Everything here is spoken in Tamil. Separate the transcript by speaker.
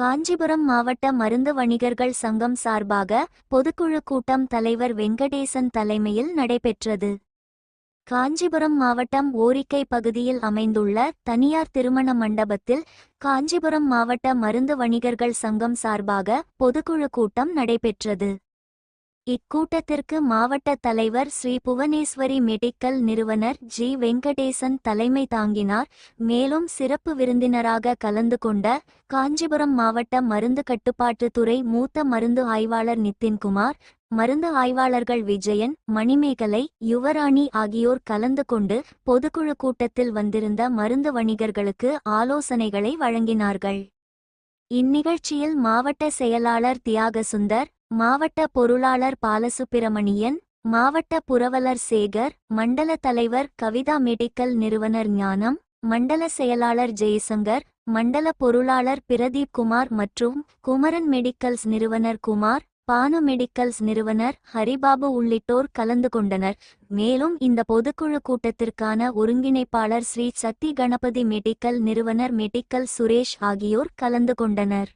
Speaker 1: காஞ்சிபுரம் மாவட்ட மருந்து வணிகர்கள் சங்கம் சார்பாக பொதுக்குழு கூட்டம் தலைவர் வெங்கடேசன் தலைமையில் நடைபெற்றது. காஞ்சிபுரம் மாவட்டம் ஓரிக்கை பகுதியில் அமைந்துள்ள தனியார் திருமண மண்டபத்தில் காஞ்சிபுரம் மாவட்ட மருந்து வணிகர்கள் சங்கம் சார்பாக பொதுக்குழு கூட்டம் நடைபெற்றது. இக்கூட்டத்திற்கு மாவட்ட தலைவர் ஸ்ரீ புவனேஸ்வரி மெடிக்கல் நிறுவனர் ஜி. வெங்கடேசன் தலைமை தாங்கினார். மேலும் சிறப்பு விருந்தினராக கலந்து கொண்ட காஞ்சிபுரம் மாவட்ட மருந்து கட்டுப்பாட்டுத்துறை மூத்த மருந்து ஆய்வாளர் நித்தின்குமார் மருந்து ஆய்வாளர்கள் விஜயன் மணிமேகலை யுவராணி ஆகியோர் கலந்து கொண்டு பொதுக்குழு கூட்டத்தில் வந்திருந்த மருந்து வணிகர்களுக்கு ஆலோசனைகளை வழங்கினார்கள். இந்நிகழ்ச்சியில் மாவட்ட செயலாளர் தியாகசுந்தர் மாவட்ட பொருளாளர் பாலசுப்பிரமணியன் மாவட்ட புரவலர் சேகர் மண்டல தலைவர் கவிதா மெடிக்கல் நிறுவனர் ஞானம் மண்டல செயலாளர் ஜெயசங்கர் மண்டல பொருளாளர் பிரதீப் குமார் மற்றும் குமரன் மெடிக்கல்ஸ் நிறுவனர் குமார் பானு மெடிக்கல்ஸ் நிறுவனர் ஹரிபாபு உள்ளிட்டோர் கலந்து கொண்டனர். மேலும் இந்த பொதுக்குழு கூட்டத்திற்கான ஒருங்கிணைப்பாளர் ஸ்ரீ சக்தி கணபதி மெடிக்கல் நிறுவனர் மெடிக்கல் சுரேஷ் ஆகியோர் கலந்து கொண்டனர்.